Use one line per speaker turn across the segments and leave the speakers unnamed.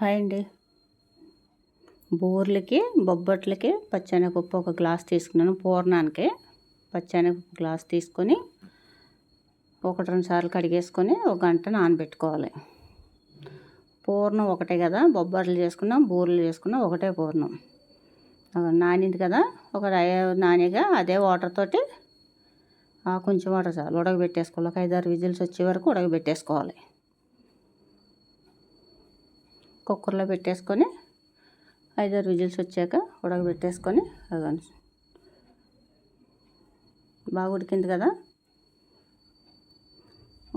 Hi అండి. బోర్లకి బొబ్బట్లకి పచ్చెనగపప్పు ఒక glass తీసుకున్నాను పూర్ణానికి. పచ్చెనగపప్పు గ్లాస్ తీసుకొని ఒకటి రెండు సార్లు కడిగేసుకొని ఒక గంట నానబెట్టుకోవాలి. పూర్ణం ఒకటే కదా బొబ్బట్లు చేసుకున్నాం బూరెలు చేసుకున్నాం ఒకటే పూర్ణం. నానింది కదా ఒక నానిగా అదే వాటర్ తోటి కొంచెం వాటర్ చాలు ఉడకబెట్టేసుకోవాలి. ఒక ఐదారు విజిల్స్ వచ్చే వరకు ఉడకబెట్టేసుకోవాలి. కుక్కర్లో పెట్టేసుకొని ఐదారు విజిల్స్ వచ్చాక ఉడకబెట్టేసుకొని అదని బాగా ఉడికింది కదా?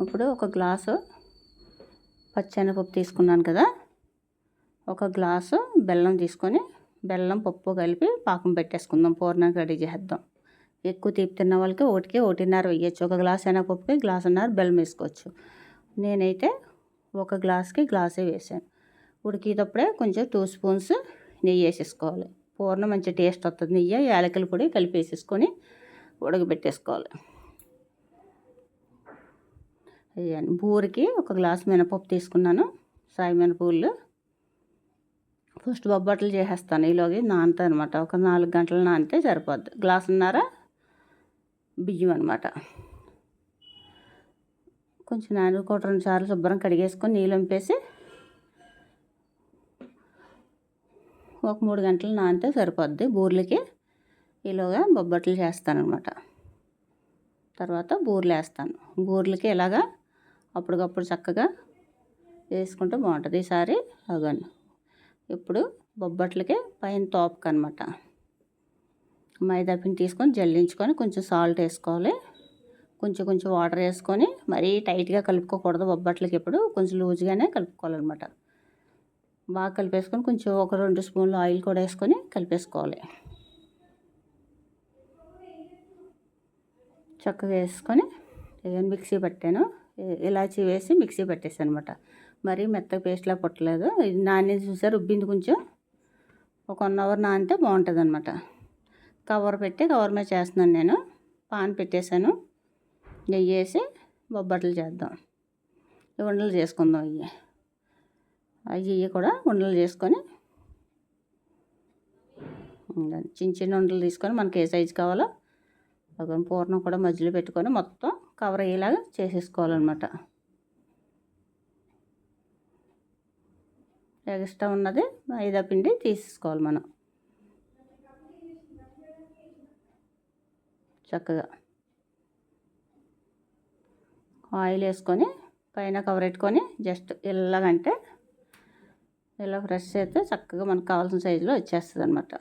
ఇప్పుడు ఒక గ్లాసు పచ్చెనపప్పు తీసుకున్నాను కదా? ఒక గ్లాసు బెల్లం తీసుకొని బెల్లం పప్పు కలిపి పాకం పెట్టేసుకుందాం పూర్ణానికి రెడీ చేద్దాం. ఎక్కువ తీపి తిన్న వాళ్ళకి ఒకటికి ఒకటిన్నర వేయచ్చు. ఒక గ్లాస్ శనగపప్పుకి గ్లాసున్నర బెల్లం వేసుకోవచ్చు. నేనైతే ఒక గ్లాస్కి గ్లాసే వేసాను ఉడికేటప్పుడే కొంచెం టూ స్పూన్స్ నెయ్యి వేసేసుకోవాలి. పూర్ణ మంచి టేస్ట్ వస్తుంది. నెయ్యి యాలకుల పొడి కలిపి వేసేసుకొని ఉడకబెట్టేసుకోవాలి. అయ్యాను బూరికి ఒక గ్లాస్ మినపప్పు తీసుకున్నాను. సాయి మినపూలు ఫస్ట్ బొబ్బట్లు చేసేస్తాను. ఈలోకి నానతా అనమాట ఒక నాలుగు గంటలు నానితే సరిపోద్ది. గ్లాసున్నర బియ్యం అనమాట కొంచెం నాని ఒక రెండు సార్లు శుభ్రం కడిగేసుకొని నీళ్ళు వంపేసి ఒక మూడు గంటలు నానితే సరిపోద్ది. బూర్లకి ఈలోగా బొబ్బట్లు చేస్తానమాట తర్వాత బూర్లు వేస్తాను బూర్లకి ఇలాగా అప్పటికప్పుడు చక్కగా వేసుకుంటే బాగుంటుంది. ఈసారి అగను. ఇప్పుడు బొబ్బట్లకి పైన తోపకు అనమాట మైదా పిండి తీసుకొని జల్లించుకొని కొంచెం సాల్ట్ వేసుకోవాలి. కొంచెం కొంచెం వాటర్ వేసుకొని మరీ టైట్గా కలుపుకోకూడదు బొబ్బట్లకి ఇప్పుడు కొంచెం లూజ్గానే కలుపుకోవాలన్నమాట. బాగా కలిపేసుకొని కొంచెం ఒక రెండు స్పూన్లు ఆయిల్ కూడా వేసుకొని కలిపేసుకోవాలి. చక్కగా వేసుకొని మిక్సీ పట్టాను. ఇలాచి వేసి మిక్సీ పట్టేసాను అనమాట మరీ మెత్తగా పేస్ట్లా పుట్టలేదు. ఇది నాని చూసారు రుబ్బింది కొంచెం. ఒక వన్ అవర్ నానితే బాగుంటుంది అనమాట కవర్ పెట్టి కవర్ మీద చేస్తున్నాను నేను. పాన్ పెట్టేశాను. నెయ్యి వేసి బొబ్బట్లు చేద్దాం. ఉండలు చేసుకుందాం ఇవి అవి కూడా ఉండలు చేసుకొని చిన్న చిన్న ఉండలు తీసుకొని మనకి ఏ సైజు కావాలో ఒక పూర్ణం కూడా మధ్యలో పెట్టుకొని మొత్తం కవర్ అయ్యేలాగా చేసేసుకోవాలన్నమాట. ఎక్స్ట్రా ఉన్నది మైదా పిండి తీసేసుకోవాలి మనం. చక్కగా. ఆయిల్ వేసుకొని పైన కవర్ పెట్టుకొని జస్ట్ ఇలాగంటే ఇలా ఫ్రెష్ అయితే చక్కగా మనకు కావాల్సిన సైజులో వచ్చేస్తుంది అనమాట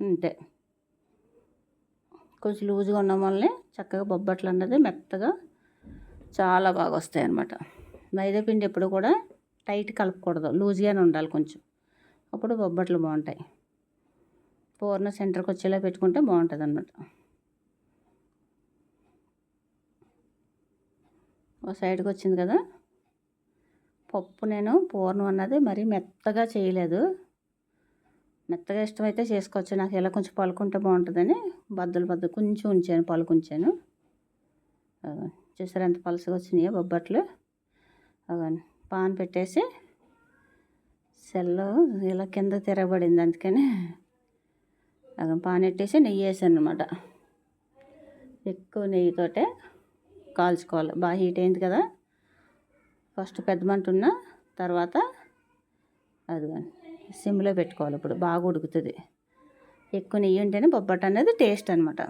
అంతే కొంచెం లూజ్గా ఉండడం వల్లే చక్కగా బొబ్బట్లు అన్నది మెత్తగా చాలా బాగా వస్తాయి అన్నమాట మైదా పిండి ఎప్పుడు కూడా టైట్ కలపకూడదు లూజ్గానే ఉండాలి కొంచెం. అప్పుడు బొబ్బట్లు బాగుంటాయి. పూర్ణ సెంటర్కి వచ్చేలా పెట్టుకుంటే బాగుంటుంది అన్నమాట ఒక సైడ్కి వచ్చింది కదా? పప్పు నేను పూర్ణం అన్నది మరీ మెత్తగా చేయలేదు. మెత్తగా ఇష్టమైతే చేసుకోవచ్చు. నాకు ఇలా కొంచెం పలుకుంటే బాగుంటుందని బద్దలు బద్దలు కొంచెం ఉంచాను పలుకుంచాను. చూసారు ఎంత పలుసగా వచ్చినాయో బొబ్బట్లు. అవును పాన్ పెట్టేసి సెల్లో ఇలా కింద తిరగబడింది అందుకని. అలా పాన్ పెట్టేసి నెయ్యి వేసాను అనమాట ఎక్కువ నెయ్యితోటే కాల్చుకోవాలి. బాగా హీట్ అయింది కదా. ఫస్ట్ పెద్ద మంట ఉన్న తర్వాత అది సిమ్లో పెట్టుకోవాలి ఇప్పుడు బాగా ఉడుకుతుంది. ఎక్కువ నెయ్యి ఉంటేనే బొబ్బట్ అనేది టేస్ట్ అనమాట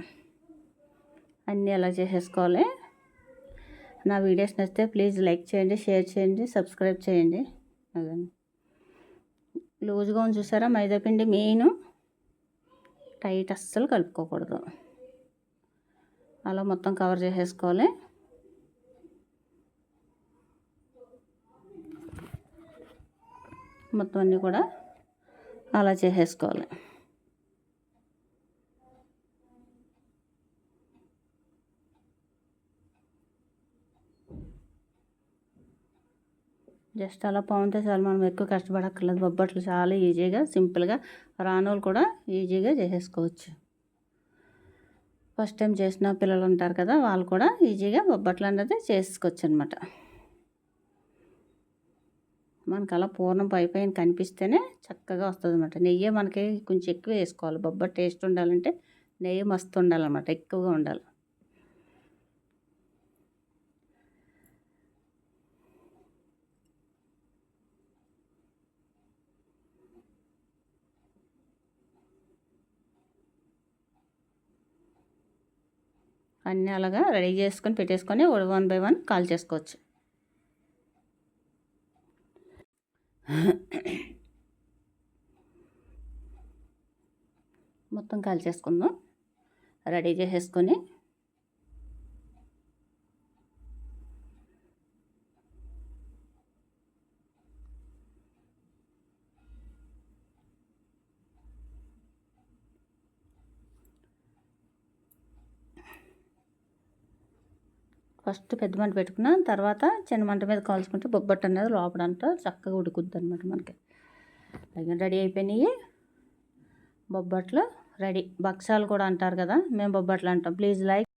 అన్నీ ఎలా చేసేసుకోవాలి? నా వీడియోస్ నచ్చితే ప్లీజ్ లైక్ చేయండి షేర్ చేయండి సబ్స్క్రైబ్ చేయండి. అదండి లూజ్గా ఉంది చూసారా? మైదాపిండి మెయిన్. టైట్ అస్సలు కలుపుకోకూడదు. అలా మొత్తం కవర్ చేసేసుకోవాలి. మొత్తం అన్నీ కూడా అలా చేసేసుకోవాలి. జస్ట్ అలా పావుంటే చాలు మనం ఎక్కువ కష్టపడక్కర్లేదు. బొబ్బట్లు చాలా ఈజీగా సింపుల్గా రానోళ్ళు కూడా ఈజీగా చేసేసుకోవచ్చు. ఫస్ట్ టైం చేసిన పిల్లలు ఉంటారు కదా వాళ్ళు కూడా ఈజీగా బొబ్బట్లు అనేది చేసుకోవచ్చు అనమాట మనకు అలా పూర్ణం పై పైన కనిపిస్తేనే చక్కగా వస్తుంది అనమాట నెయ్యి మనకి కొంచెం ఎక్కువ వేసుకోవాలి. బొబ్బ టేస్ట్ ఉండాలంటే నెయ్యి మస్తు ఉండాలన్నమాట. ఎక్కువగా ఉండాలి. అన్నీ అలాగా రెడీ చేసుకొని పెట్టేసుకొని వన్ బై వన్ కాల్ చేసుకోవచ్చు. మొత్తం కాల్ చేసుకుందాం రెడీ చేసేసుకొని ఫస్ట్ పెద్ద మంట పెట్టుకున్న తర్వాత చిన్న మంట మీద కాల్చుకుంటే బొబ్బట్టు అనేది లోపడంతా చక్కగా ఉడుకుద్ది అనమాట మనకి. అలాగే రెడీ అయిపోయినాయి. బొబ్బట్లు రెడీ. భక్షాలు కూడా అంటారు కదా మేము బొబ్బట్లు అంటాం. Please like